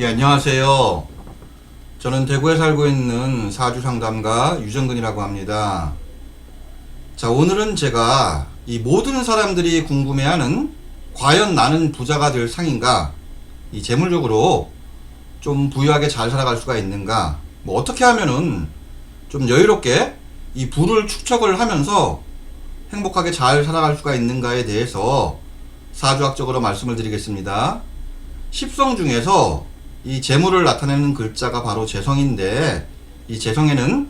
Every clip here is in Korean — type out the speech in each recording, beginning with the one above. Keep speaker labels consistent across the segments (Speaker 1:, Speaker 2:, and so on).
Speaker 1: 예, 안녕하세요. 저는 대구에 살고 있는 사주 상담가 유정근이라고 합니다. 자, 오늘은 제가 이 모든 사람들이 궁금해하는 과연 나는 부자가 될 상인가? 이 재물적으로 좀 부유하게 잘 살아갈 수가 있는가? 뭐 어떻게 하면은 좀 여유롭게 이 부를 축적을 하면서 행복하게 잘 살아갈 수가 있는가에 대해서 사주학적으로 말씀을 드리겠습니다. 십성 중에서 이 재물을 나타내는 글자가 바로 재성인데 이 재성에는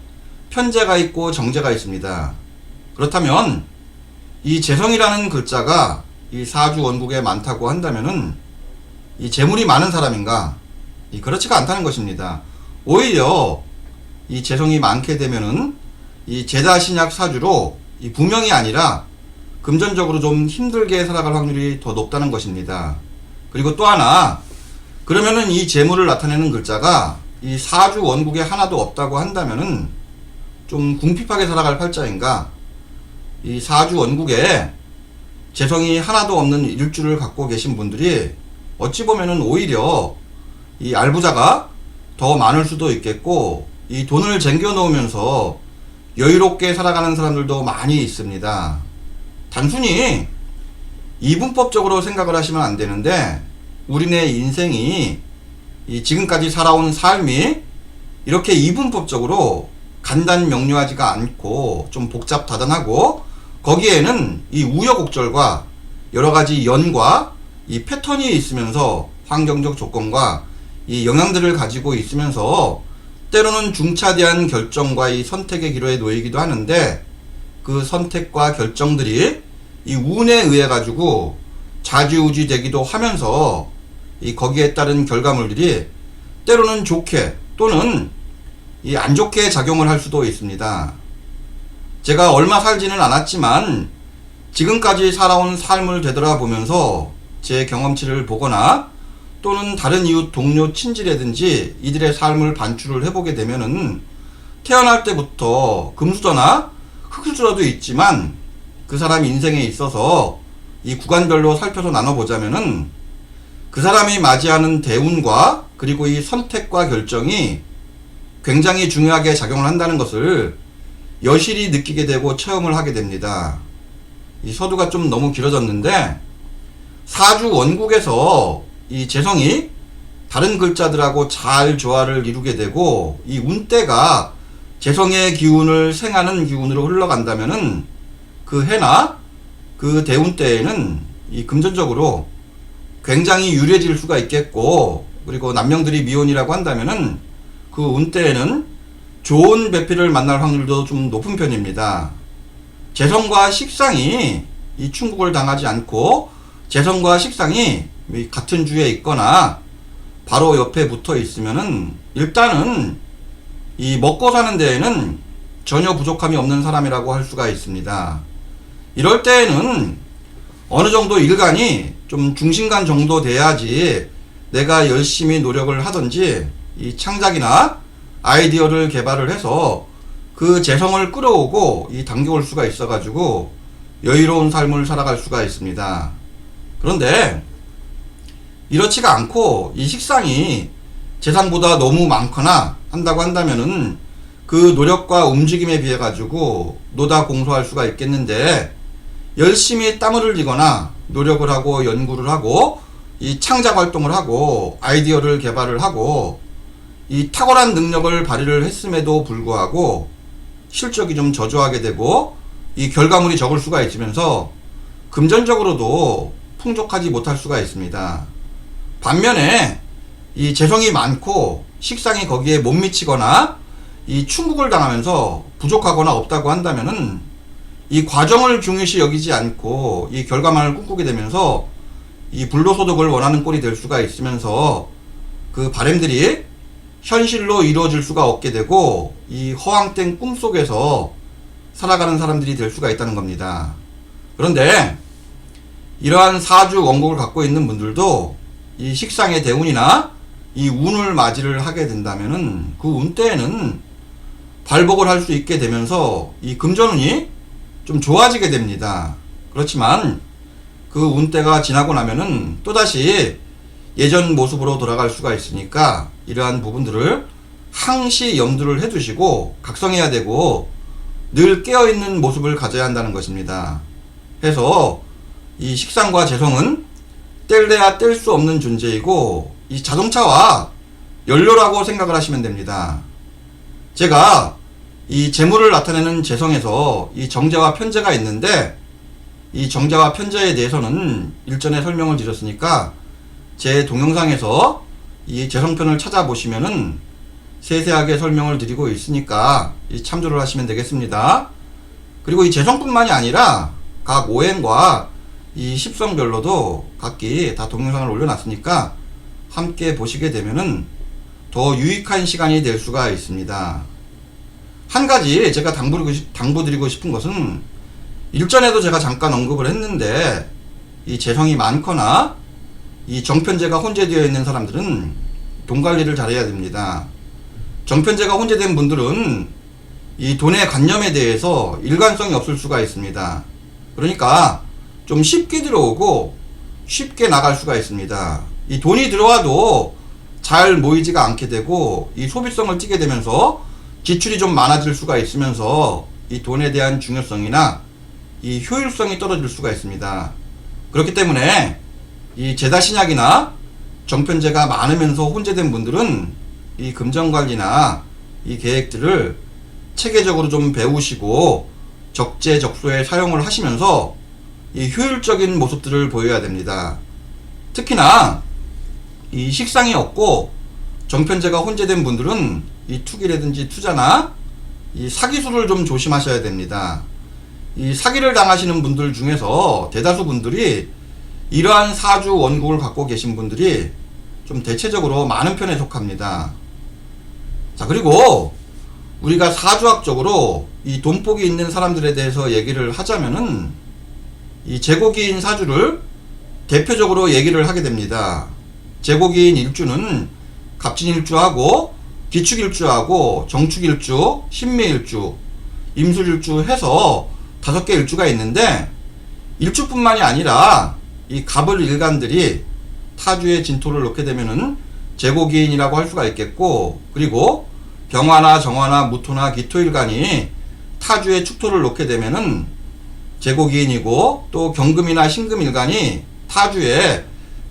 Speaker 1: 편재가 있고 정재가 있습니다. 그렇다면 이 재성이라는 글자가 이 사주 원국에 많다고 한다면은 이 재물이 많은 사람인가? 이 그렇지가 않다는 것입니다. 오히려 이 재성이 많게 되면은 이 제다 신약 사주로 이 부명이 아니라 금전적으로 좀 힘들게 살아갈 확률이 더 높다는 것입니다. 그리고 또 하나 그러면은 이 재물을 나타내는 글자가 이 사주 원국에 하나도 없다고 한다면은 좀 궁핍하게 살아갈 팔자인가? 이 사주 원국에 재성이 하나도 없는 일주를 갖고 계신 분들이 어찌 보면은 오히려 이 알부자가 더 많을 수도 있겠고 이 돈을 쟁겨 놓으면서 여유롭게 살아가는 사람들도 많이 있습니다. 단순히 이분법적으로 생각을 하시면 안 되는데 우리네 인생이 이 지금까지 살아온 삶이 이렇게 이분법적으로 간단 명료하지가 않고 좀 복잡 다단하고 거기에는 이 우여곡절과 여러 가지 연과 이 패턴이 있으면서 환경적 조건과 이 영향들을 가지고 있으면서 때로는 중차대한 결정과 이 선택의 기로에 놓이기도 하는데 그 선택과 결정들이 이 운에 의해 가지고 좌지우지 되기도 하면서 이 거기에 따른 결과물들이 때로는 좋게 또는 이 안 좋게 작용을 할 수도 있습니다. 제가 얼마 살지는 않았지만 지금까지 살아온 삶을 되돌아보면서 제 경험치를 보거나 또는 다른 이웃 동료 친지라든지 이들의 삶을 반추를 해보게 되면은 태어날 때부터 금수저나 흙수저도 있지만 그 사람 인생에 있어서 이 구간별로 살펴서 나눠보자면은 그 사람이 맞이하는 대운과 그리고 이 선택과 결정이 굉장히 중요하게 작용을 한다는 것을 여실히 느끼게 되고 체험을 하게 됩니다. 이 서두가 좀 너무 길어졌는데 사주 원국에서 이 재성이 다른 글자들하고 잘 조화를 이루게 되고 이 운대가 재성의 기운을 생하는 기운으로 흘러간다면은 그 해나 그 대운 때에는 이 금전적으로 굉장히 유리해질 수가 있겠고 그리고 남명들이 미혼이라고 한다면은 그 운때에는 좋은 배필을 만날 확률도 좀 높은 편입니다. 재성과 식상이 이 충국을 당하지 않고 재성과 식상이 이 같은 주에 있거나 바로 옆에 붙어 있으면은 일단은 이 먹고 사는 데에는 전혀 부족함이 없는 사람이라고 할 수가 있습니다. 이럴 때에는 어느 정도 일간이 좀 중심간 정도 돼야지 내가 열심히 노력을 하든지 이 창작이나 아이디어를 개발을 해서 그 재성을 끌어오고 이 당겨올 수가 있어가지고 여유로운 삶을 살아갈 수가 있습니다. 그런데 이렇지가 않고 이 식상이 재산보다 너무 많거나 한다고 한다면은 그 노력과 움직임에 비해 가지고 노다 공소할 수가 있겠는데 열심히 땀을 흘리거나 노력을 하고 연구를 하고 이 창작 활동을 하고 아이디어를 개발을 하고 이 탁월한 능력을 발휘를 했음에도 불구하고 실적이 좀 저조하게 되고 이 결과물이 적을 수가 있으면서 금전적으로도 풍족하지 못할 수가 있습니다. 반면에 이 재성이 많고 식상이 거기에 못 미치거나 이 충국을 당하면서 부족하거나 없다고 한다면은 이 과정을 중요시 여기지 않고 이 결과만을 꿈꾸게 되면서 이 불로소득을 원하는 꼴이 될 수가 있으면서 그 바램들이 현실로 이루어질 수가 없게 되고 이 허황된 꿈 속에서 살아가는 사람들이 될 수가 있다는 겁니다. 그런데 이러한 사주 원곡을 갖고 있는 분들도 이 식상의 대운이나 이 운을 맞이를 하게 된다면은 그 운 때에는 발복을 할 수 있게 되면서 이 금전운이 좀 좋아지게 됩니다. 그렇지만 그 운때가 지나고 나면은 또다시 예전 모습으로 돌아갈 수가 있으니까 이러한 부분들을 항시 염두를 해두시고 각성해야 되고 늘 깨어있는 모습을 가져야 한다는 것입니다. 해서 이 식상과 재성은 뗄래야 뗄 수 없는 존재이고 이 자동차와 연료라고 생각을 하시면 됩니다. 제가 이 재물을 나타내는 재성에서 이 정제와 편제가 있는데 이 정제와 편제에 대해서는 일전에 설명을 드렸으니까 제 동영상에서 이 재성편을 찾아보시면은 세세하게 설명을 드리고 있으니까 이 참조를 하시면 되겠습니다. 그리고 이 재성뿐만이 아니라 각 오행과 이 십성별로도 각기 다 동영상을 올려놨으니까 함께 보시게 되면은 더 유익한 시간이 될 수가 있습니다. 한 가지 제가 당부드리고, 싶- 당부드리고 싶은 것은 일전에도 제가 잠깐 언급을 했는데 이 재성이 많거나 이 정편제가 혼재되어 있는 사람들은 돈 관리를 잘해야 됩니다. 정편제가 혼재된 분들은 이 돈의 관념에 대해서 일관성이 없을 수가 있습니다. 그러니까 좀 쉽게 들어오고 쉽게 나갈 수가 있습니다. 이 돈이 들어와도 잘 모이지가 않게 되고 이 소비성을 띠게 되면서 지출이 좀 많아질 수가 있으면서 이 돈에 대한 중요성이나 이 효율성이 떨어질 수가 있습니다. 그렇기 때문에 이 제다 신약이나 정편제가 많으면서 혼재된 분들은 이 금전 관리나 이 계획들을 체계적으로 좀 배우시고 적재적소에 사용을 하시면서 이 효율적인 모습들을 보여야 됩니다. 특히나 이 식상이 없고 정편제가 혼재된 분들은 이 투기라든지 투자나 이 사기술을 좀 조심하셔야 됩니다. 이 사기를 당하시는 분들 중에서 대다수 분들이 이러한 사주 원국을 갖고 계신 분들이 좀 대체적으로 많은 편에 속합니다. 자, 그리고 우리가 사주학적으로 이 돈복이 있는 사람들에 대해서 얘기를 하자면은 이 제고기인 사주를 대표적으로 얘기를 하게 됩니다. 제고기인 일주는 갑진일주하고 기축일주하고 정축일주, 신묘일주, 임술일주 해서 다섯 개 일주가 있는데 일주뿐만이 아니라 이 갑을 일간들이 타주에 진토를 놓게 되면은 제고기인이라고 할 수가 있겠고 그리고 병화나 정화나 무토나 기토일간이 타주에 축토를 놓게 되면은 제고기인이고 또 경금이나 신금일간이 타주에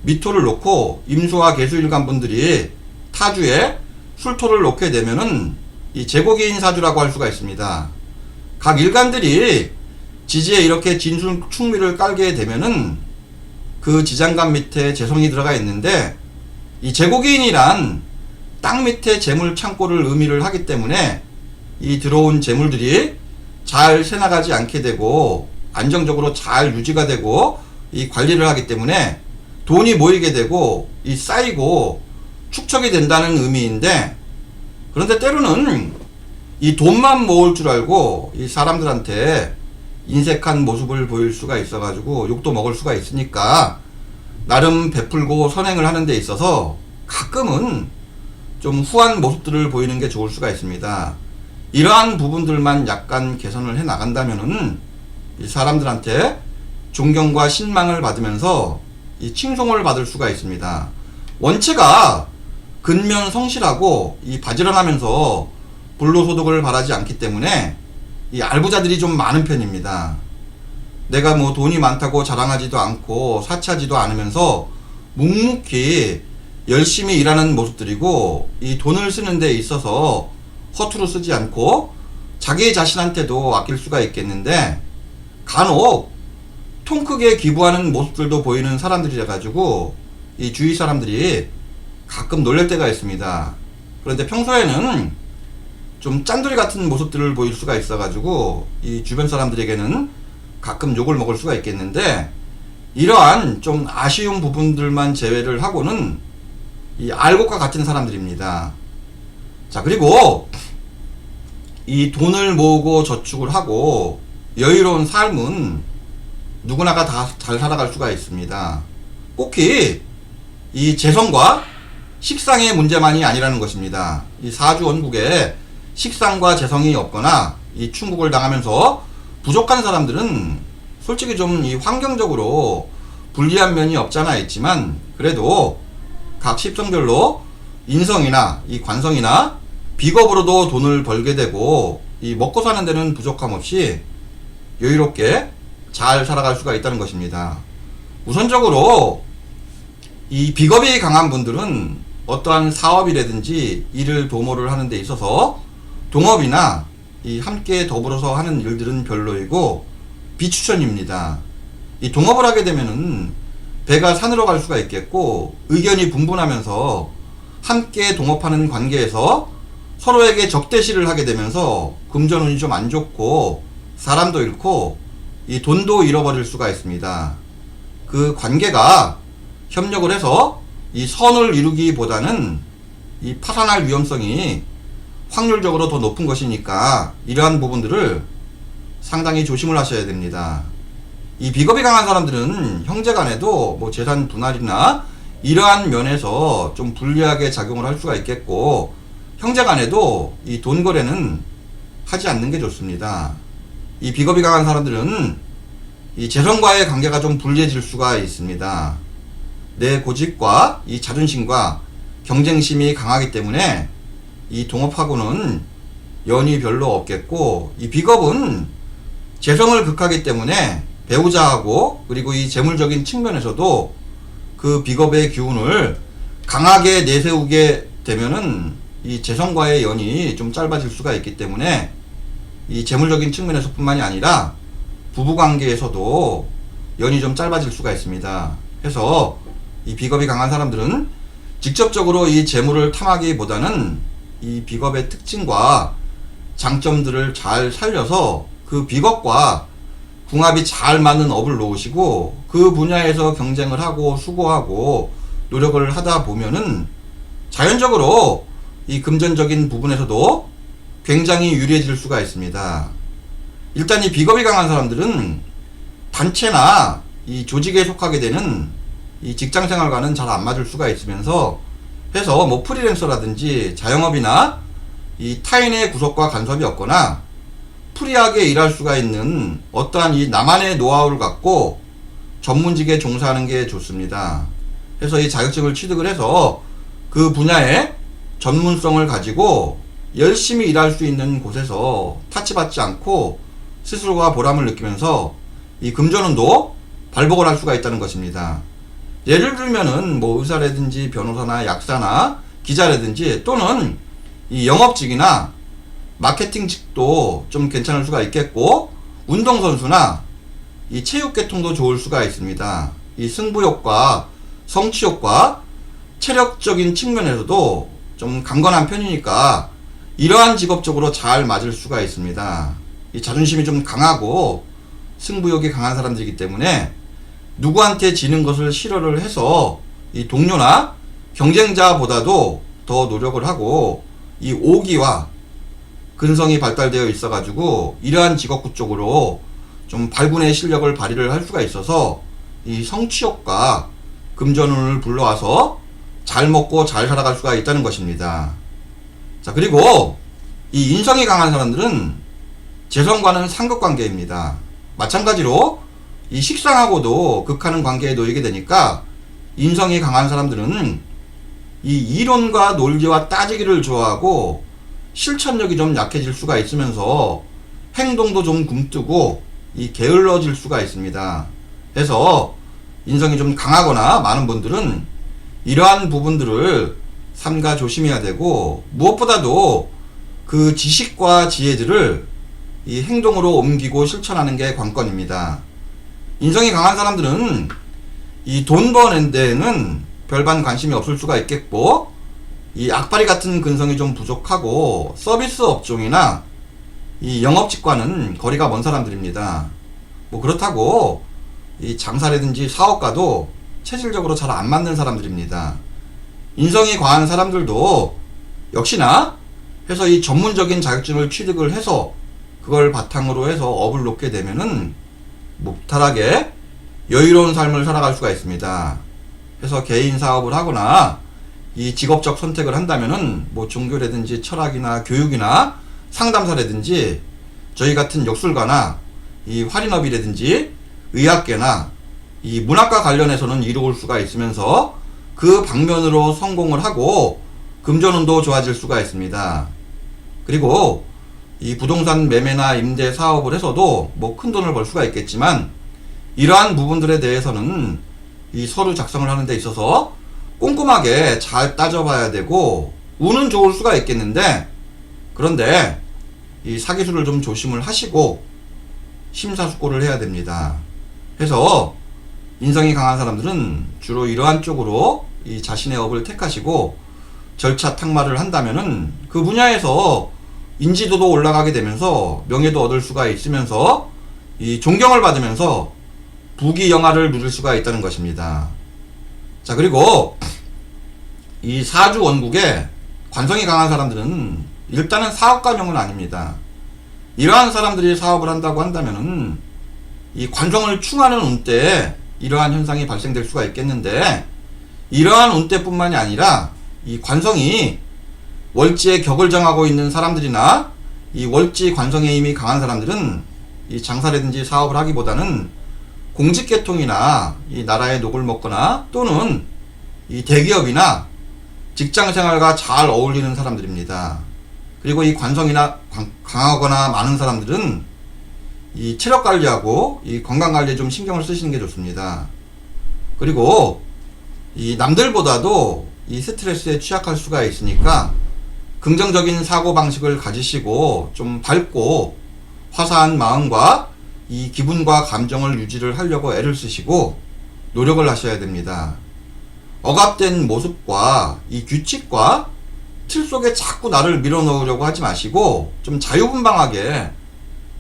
Speaker 1: 미토를 놓고 임수와 개수일간 분들이 타주에 술토를 놓게 되면은 이 제고기인 사주라고 할 수가 있습니다. 각 일간들이 지지에 이렇게 진술 충미를 깔게 되면은 그 지장간 밑에 재성이 들어가 있는데 이 제고기인이란 땅 밑에 재물 창고를 의미를 하기 때문에 이 들어온 재물들이 잘 새나가지 않게 되고 안정적으로 잘 유지가 되고 이 관리를 하기 때문에 돈이 모이게 되고 이 쌓이고 축적이 된다는 의미인데 그런데 때로는 이 돈만 모을 줄 알고 이 사람들한테 인색한 모습을 보일 수가 있어가지고 욕도 먹을 수가 있으니까 나름 베풀고 선행을 하는 데 있어서 가끔은 좀 후한 모습들을 보이는 게 좋을 수가 있습니다. 이러한 부분들만 약간 개선을 해 나간다면은 이 사람들한테 존경과 신망을 받으면서 이 칭송을 받을 수가 있습니다. 원체가 근면 성실하고 이 바지런하면서 불로소득을 바라지 않기 때문에 이 알부자들이 좀 많은 편입니다. 내가 뭐 돈이 많다고 자랑하지도 않고 사치하지도 않으면서 묵묵히 열심히 일하는 모습들이고 이 돈을 쓰는 데 있어서 허투루 쓰지 않고 자기 자신한테도 아낄 수가 있겠는데 간혹 통 크게 기부하는 모습들도 보이는 사람들이라 가지고 이 주위 사람들이 가끔 놀랄 때가 있습니다. 그런데 평소에는 좀 짠돌이 같은 모습들을 보일 수가 있어가지고 이 주변 사람들에게는 가끔 욕을 먹을 수가 있겠는데 이러한 좀 아쉬운 부분들만 제외를 하고는 이 알곡과 같은 사람들입니다. 자 그리고 이 돈을 모으고 저축을 하고 여유로운 삶은 누구나가 다 잘 살아갈 수가 있습니다. 꼭히 이 재성과 식상의 문제만이 아니라는 것입니다. 이 사주 원국에 식상과 재성이 없거나 이 충국을 당하면서 부족한 사람들은 솔직히 좀 이 환경적으로 불리한 면이 없잖아 있지만 그래도 각 십성별로 인성이나 이 관성이나 비겁으로도 돈을 벌게 되고 이 먹고 사는 데는 부족함 없이 여유롭게 잘 살아갈 수가 있다는 것입니다. 우선적으로 이 비겁이 강한 분들은 어떠한 사업이라든지 일을 도모를 하는 데 있어서 동업이나 이 함께 더불어서 하는 일들은 별로이고 비추천입니다. 이 동업을 하게 되면은 배가 산으로 갈 수가 있겠고 의견이 분분하면서 함께 동업하는 관계에서 서로에게 적대시를 하게 되면서 금전운이 좀 안 좋고 사람도 잃고 이 돈도 잃어버릴 수가 있습니다. 그 관계가 협력을 해서 이 선을 이루기보다는 이 파산할 위험성이 확률적으로 더 높은 것이니까 이러한 부분들을 상당히 조심을 하셔야 됩니다. 이 비겁이 강한 사람들은 형제 간에도 뭐 재산 분할이나 이러한 면에서 좀 불리하게 작용을 할 수가 있겠고 형제 간에도 이 돈 거래는 하지 않는 게 좋습니다. 이 비겁이 강한 사람들은 이 재성과의 관계가 좀 불리해질 수가 있습니다. 내 고집과 이 자존심과 경쟁심이 강하기 때문에 이 동업하고는 연이 별로 없겠고 이 비겁은 재성을 극하기 때문에 배우자하고 그리고 이 재물적인 측면에서도 그 비겁의 기운을 강하게 내세우게 되면은 이 재성과의 연이 좀 짧아질 수가 있기 때문에 이 재물적인 측면에서뿐만이 아니라 부부 관계에서도 연이 좀 짧아질 수가 있습니다. 해서 이 비겁이 강한 사람들은 직접적으로 이 재물을 탐하기보다는 이 비겁의 특징과 장점들을 잘 살려서 그 비겁과 궁합이 잘 맞는 업을 놓으시고 그 분야에서 경쟁을 하고 수고하고 노력을 하다 보면은 자연적으로 이 금전적인 부분에서도 굉장히 유리해질 수가 있습니다. 일단 이 비겁이 강한 사람들은 단체나 이 조직에 속하게 되는 이 직장 생활과는 잘 안 맞을 수가 있으면서 해서 뭐 프리랜서라든지 자영업이나 이 타인의 구속과 간섭이 없거나 프리하게 일할 수가 있는 어떠한 이 나만의 노하우를 갖고 전문직에 종사하는 게 좋습니다. 해서 이 자격증을 취득을 해서 그 분야의 전문성을 가지고 열심히 일할 수 있는 곳에서 타치받지 않고 스스로가 보람을 느끼면서 이 금전운도 발복을 할 수가 있다는 것입니다. 예를 들면은 뭐 의사라든지 변호사나 약사나 기자라든지 또는 이 영업직이나 마케팅직도 좀 괜찮을 수가 있겠고 운동선수나 이 체육계통도 좋을 수가 있습니다. 이 승부욕과 성취욕과 체력적인 측면에서도 좀 강건한 편이니까 이러한 직업 쪽으로 잘 맞을 수가 있습니다. 이 자존심이 좀 강하고 승부욕이 강한 사람들이기 때문에 누구한테 지는 것을 싫어를 해서 이 동료나 경쟁자보다도 더 노력을 하고 이 오기와 근성이 발달되어 있어 가지고 이러한 직업구 쪽으로 좀 발군의 실력을 발휘를 할 수가 있어서 이 성취욕과 금전운을 불러와서 잘 먹고 잘 살아갈 수가 있다는 것입니다. 자, 그리고 이 인성이 강한 사람들은 재성과는 상극 관계입니다. 마찬가지로 이 식상하고도 극하는 관계에 놓이게 되니까 인성이 강한 사람들은 이 이론과 논리와 따지기를 좋아하고 실천력이 좀 약해질 수가 있으면서 행동도 좀 굼뜨고 이 게을러질 수가 있습니다. 그래서 인성이 좀 강하거나 많은 분들은 이러한 부분들을 삼가 조심해야 되고 무엇보다도 그 지식과 지혜들을 이 행동으로 옮기고 실천하는 게 관건입니다. 인성이 강한 사람들은 이 돈 버는 데에는 별반 관심이 없을 수가 있겠고 이 악바리 같은 근성이 좀 부족하고 서비스 업종이나 이 영업직과는 거리가 먼 사람들입니다. 뭐 그렇다고 이 장사라든지 사업가도 체질적으로 잘 안 맞는 사람들입니다. 인성이 과한 사람들도 역시나 해서 이 전문적인 자격증을 취득을 해서 그걸 바탕으로 해서 업을 놓게 되면은 무탈하게 여유로운 삶을 살아갈 수가 있습니다. 해서 개인 사업을 하거나 이 직업적 선택을 한다면은 뭐 종교라든지 철학이나 교육이나 상담사라든지 저희 같은 역술가나 이 활인업이라든지 의학계나 이 문학과 관련해서는 이루어올 수가 있으면서 그 방면으로 성공을 하고 금전운도 좋아질 수가 있습니다. 그리고 이 부동산 매매나 임대 사업을 해서도 뭐 큰 돈을 벌 수가 있겠지만 이러한 부분들에 대해서는 이 서류 작성을 하는 데 있어서 꼼꼼하게 잘 따져봐야 되고 운은 좋을 수가 있겠는데 그런데 이 사기술을 좀 조심을 하시고 심사숙고를 해야 됩니다. 해서 인성이 강한 사람들은 주로 이러한 쪽으로 이 자신의 업을 택하시고 절차 탁마를 한다면은 그 분야에서 인지도도 올라가게 되면서 명예도 얻을 수가 있으면서 이 존경을 받으면서 부귀 영화를 누릴 수가 있다는 것입니다. 자 그리고 이 사주 원국에 관성이 강한 사람들은 일단은 사업가명은 아닙니다. 이러한 사람들이 사업을 한다고 한다면은 이 관성을 충하는 운때에 이러한 현상이 발생될 수가 있겠는데 이러한 운때뿐만이 아니라 이 관성이 월지의 격을 정하고 있는 사람들이나 이 월지 관성의 힘이 강한 사람들은 이 장사라든지 사업을 하기보다는 공직 계통이나 이 나라의 녹을 먹거나 또는 이 대기업이나 직장 생활과 잘 어울리는 사람들입니다. 그리고 이 관성이나 관- 강하거나 많은 사람들은 이 체력 관리하고 이 건강 관리에 좀 신경을 쓰시는 게 좋습니다. 그리고 이 남들보다도 이 스트레스에 취약할 수가 있으니까 긍정적인 사고 방식을 가지시고 좀 밝고 화사한 마음과 이 기분과 감정을 유지를 하려고 애를 쓰시고 노력을 하셔야 됩니다. 억압된 모습과 이 규칙과 틀 속에 자꾸 나를 밀어넣으려고 하지 마시고 좀 자유분방하게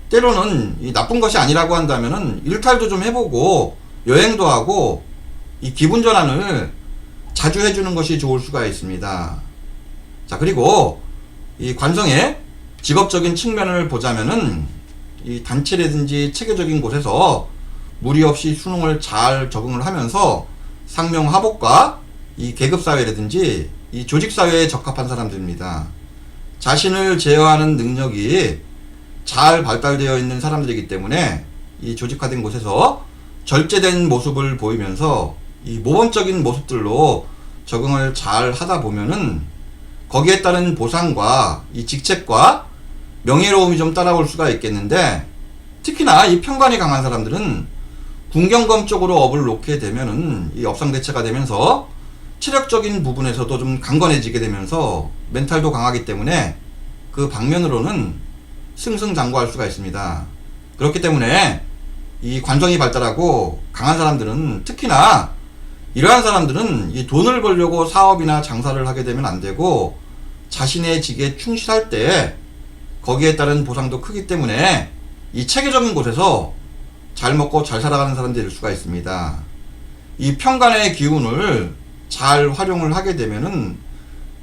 Speaker 1: 때로는 이 나쁜 것이 아니라고 한다면은 일탈도 좀 해보고 여행도 하고 이 기분 전환을 자주 해주는 것이 좋을 수가 있습니다. 자 그리고 이 관성의 직업적인 측면을 보자면은 이 단체라든지 체계적인 곳에서 무리 없이 수능을 잘 적응을 하면서 상명 하복과 이 계급 사회라든지 이 조직 사회에 적합한 사람들입니다. 자신을 제어하는 능력이 잘 발달되어 있는 사람들이기 때문에 이 조직화된 곳에서 절제된 모습을 보이면서 이 모범적인 모습들로 적응을 잘 하다 보면은 거기에 따른 보상과 이 직책과 명예로움이 좀 따라올 수가 있겠는데 특히나 이 편관이 강한 사람들은 군경검 쪽으로 업을 놓게 되면은 이 업상대체가 되면서 체력적인 부분에서도 좀 강건해지게 되면서 멘탈도 강하기 때문에 그 방면으로는 승승장구할 수가 있습니다. 그렇기 때문에 이 관성이 발달하고 강한 사람들은 특히나 이러한 사람들은 이 돈을 벌려고 사업이나 장사를 하게 되면 안 되고 자신의 직에 충실할 때 거기에 따른 보상도 크기 때문에 이 체계적인 곳에서 잘 먹고 잘 살아가는 사람들이 될 수가 있습니다. 이 평간의 기운을 잘 활용을 하게 되면은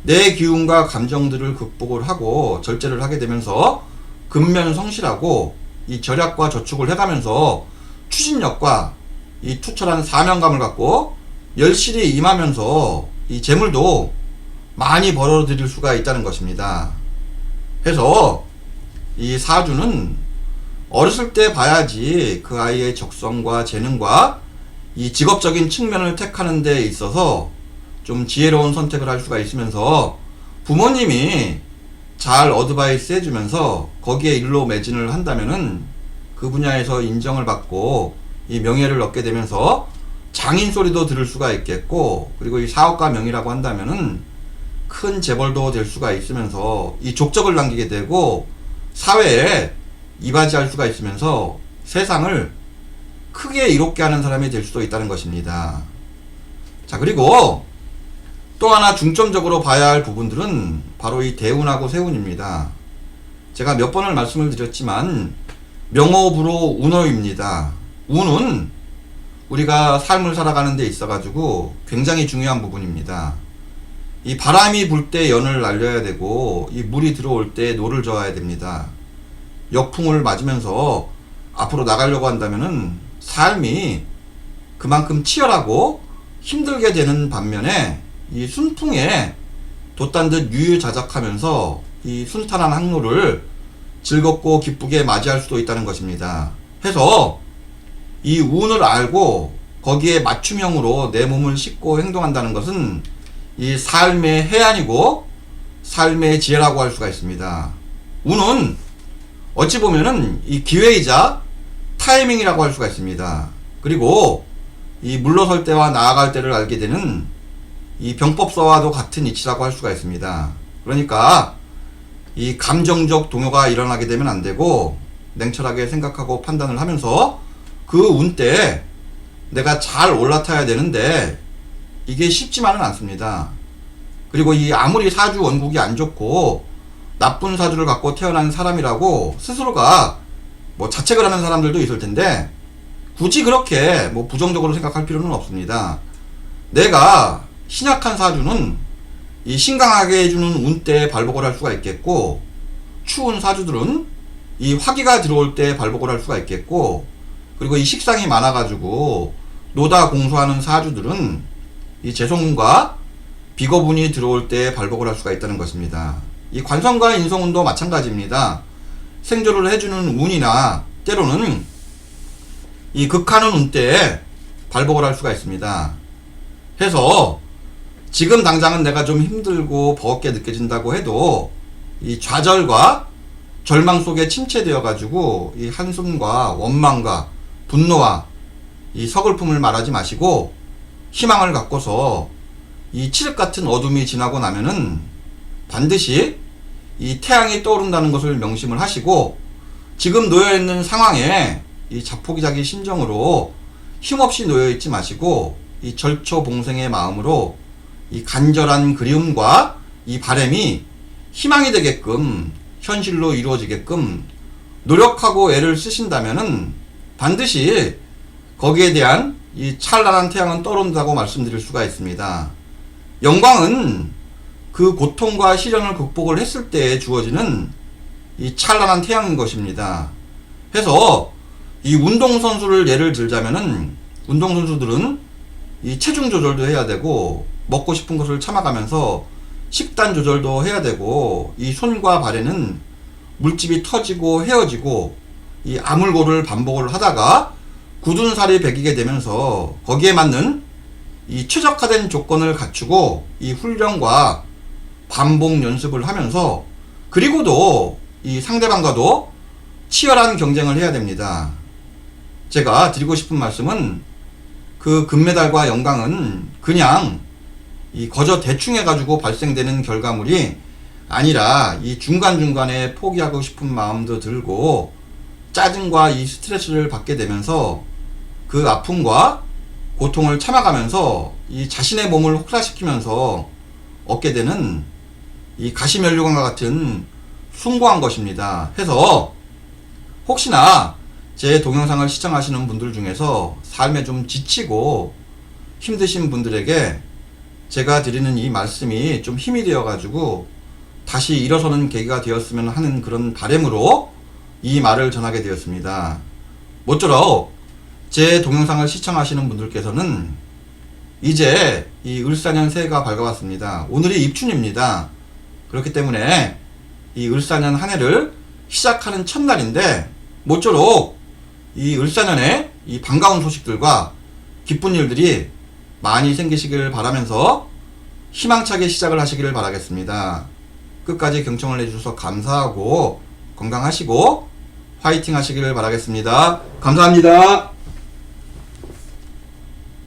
Speaker 1: 내 기운과 감정들을 극복을 하고 절제를 하게 되면서 근면 성실하고 이 절약과 저축을 해가면서 추진력과 이 투철한 사명감을 갖고 열실히 임하면서 이 재물도 많이 벌어들일 수가 있다는 것입니다. 해서 이 사주는 어렸을 때 봐야지 그 아이의 적성과 재능과 이 직업적인 측면을 택하는 데 있어서 좀 지혜로운 선택을 할 수가 있으면서 부모님이 잘 어드바이스 해주면서 거기에 일로 매진을 한다면은 그 분야에서 인정을 받고 이 명예를 얻게 되면서 장인 소리도 들을 수가 있겠고 그리고 이 사업가 명이라고 한다면은 큰 재벌도 될 수가 있으면서 이 족적을 남기게 되고 사회에 이바지할 수가 있으면서 세상을 크게 이롭게 하는 사람이 될 수도 있다는 것입니다. 자, 그리고 또 하나 중점적으로 봐야 할 부분들은 바로 이 대운하고 세운입니다. 제가 몇 번을 말씀을 드렸지만 명호불호 운호입니다. 운은 우리가 삶을 살아가는 데 있어 가지고 굉장히 중요한 부분입니다. 이 바람이 불 때 연을 날려야 되고 이 물이 들어올 때 노를 저어야 됩니다. 역풍을 맞으면서 앞으로 나가려고 한다면은 삶이 그만큼 치열하고 힘들게 되는 반면에 이 순풍에 돛단 듯 유유자적하면서 이 순탄한 항로를 즐겁고 기쁘게 맞이할 수도 있다는 것입니다. 해서 이 운을 알고 거기에 맞춤형으로 내 몸을 싣고 행동한다는 것은 이 삶의 해안이고 삶의 지혜라고 할 수가 있습니다. 운은 어찌 보면은 이 기회이자 타이밍이라고 할 수가 있습니다. 그리고 이 물러설 때와 나아갈 때를 알게 되는 이 병법서와도 같은 이치라고 할 수가 있습니다. 그러니까 이 감정적 동요가 일어나게 되면 안 되고 냉철하게 생각하고 판단을 하면서 그 운 때 내가 잘 올라타야 되는데 이게 쉽지만은 않습니다. 그리고 이 아무리 사주 원국이 안 좋고 나쁜 사주를 갖고 태어난 사람이라고 스스로가 뭐 자책을 하는 사람들도 있을 텐데 굳이 그렇게 뭐 부정적으로 생각할 필요는 없습니다. 내가 신약한 사주는 이 신강하게 해주는 운때에 발복을 할 수가 있겠고 추운 사주들은 이 화기가 들어올 때 발복을 할 수가 있겠고 그리고 이 식상이 많아가지고 노다 공수하는 사주들은 이 재성운과 비거분이 들어올 때 발복을 할 수가 있다는 것입니다. 이 관성과 인성운도 마찬가지입니다. 생조를 해주는 운이나 때로는 이 극하는 운 때에 발복을 할 수가 있습니다. 해서 지금 당장은 내가 좀 힘들고 버겁게 느껴진다고 해도 이 좌절과 절망 속에 침체되어 가지고 이 한숨과 원망과 분노와 이 서글픔을 말하지 마시고 희망을 갖고서 이 칠흑 같은 어둠이 지나고 나면은 반드시 이 태양이 떠오른다는 것을 명심을 하시고 지금 놓여 있는 상황에 이 자포기자기 심정으로 힘없이 놓여 있지 마시고 이 절초봉생의 마음으로 이 간절한 그리움과 이 바램이 희망이 되게끔 현실로 이루어지게끔 노력하고 애를 쓰신다면은 반드시 거기에 대한 이 찬란한 태양은 떠오른다고 말씀드릴 수가 있습니다. 영광은 그 고통과 시련을 극복을 했을 때 주어지는 이 찬란한 태양인 것입니다. 해서 이 운동선수를 예를 들자면은 운동선수들은 이 체중 조절도 해야 되고 먹고 싶은 것을 참아가면서 식단 조절도 해야 되고 이 손과 발에는 물집이 터지고 헤어지고 이 아물고를 반복을 하다가 굳은 살이 배기게 되면서 거기에 맞는 이 최적화된 조건을 갖추고 이 훈련과 반복 연습을 하면서 그리고도 이 상대방과도 치열한 경쟁을 해야 됩니다. 제가 드리고 싶은 말씀은 그 금메달과 영광은 그냥 이 거저 대충 해가지고 발생되는 결과물이 아니라 이 중간중간에 포기하고 싶은 마음도 들고 짜증과 이 스트레스를 받게 되면서 그 아픔과 고통을 참아가면서 이 자신의 몸을 혹사시키면서 얻게 되는 이 가시면류관과 같은 숭고한 것입니다. 해서 혹시나 제 동영상을 시청하시는 분들 중에서 삶에 좀 지치고 힘드신 분들에게 제가 드리는 이 말씀이 좀 힘이 되어 가지고 다시 일어서는 계기가 되었으면 하는 그런 바램으로 이 말을 전하게 되었습니다. 모쪼록 제 동영상을 시청하시는 분들께서는 이제 이 을사년 새해가 밝아왔습니다. 오늘이 입춘입니다. 그렇기 때문에 이 을사년 한 해를 시작하는 첫날인데 모쪼록 이 을사년에 이 반가운 소식들과 기쁜 일들이 많이 생기시길 바라면서 희망차게 시작을 하시기를 바라겠습니다. 끝까지 경청을 해주셔서 감사하고 건강하시고 화이팅 하시기를 바라겠습니다. 감사합니다.